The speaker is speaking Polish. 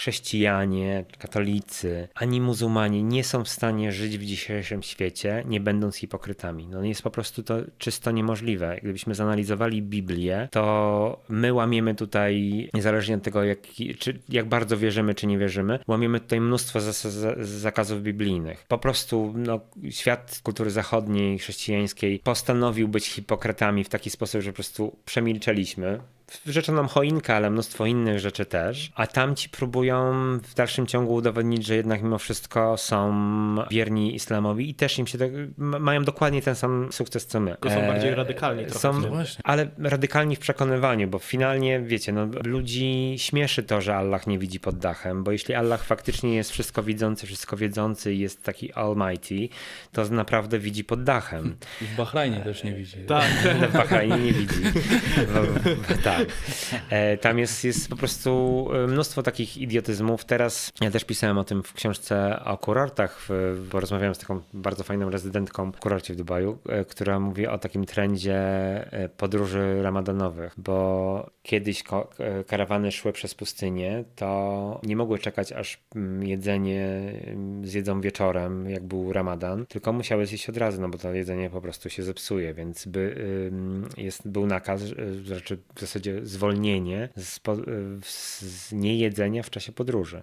chrześcijanie, katolicy, ani muzułmanie nie są w stanie żyć w dzisiejszym świecie, nie będąc hipokrytami. No jest po prostu to czysto niemożliwe. Gdybyśmy zanalizowali Biblię, to my łamiemy tutaj, niezależnie od tego, jak, czy, jak bardzo wierzymy, czy nie wierzymy, łamiemy tutaj mnóstwo zakazów biblijnych. Po prostu no, świat kultury zachodniej, chrześcijańskiej postanowił być hipokrytami w taki sposób, że po prostu przemilczeliśmy. Życzą nam choinka, ale mnóstwo innych rzeczy też. A tamci próbują w dalszym ciągu udowodnić, że jednak mimo wszystko są wierni islamowi i też im się tak, ma- mają dokładnie ten sam sukces co my. Tylko są E, bardziej radykalni trochę Są, właśnie. ale radykalni w przekonywaniu, bo finalnie, wiecie, no, ludzi śmieszy to, że Allah nie widzi pod dachem, bo jeśli Allah faktycznie jest wszystko widzący, wszystko wiedzący i jest taki almighty, to naprawdę widzi pod dachem. I w Bahrajnie też nie widzi. Tak. W Bahrajnie nie widzi. Tak. E, Tam jest, jest po prostu e, mnóstwo takich idiotyzmów. Teraz ja też pisałem o tym w książce o kurortach, bo rozmawiałem z taką bardzo fajną rezydentką w kurorcie w Dubaju, e, która mówi o takim trendzie podróży ramadanowych, bo kiedyś karawany szły przez pustynię, to nie mogły czekać aż mm, jedzenie mm, zjedzą wieczorem, jak był ramadan, tylko musiały zjeść od razu, no bo to jedzenie po prostu się zepsuje, więc by, jest, był nakaz, znaczy w zasadzie zwolnienie z, z niejedzenia w czasie podróży.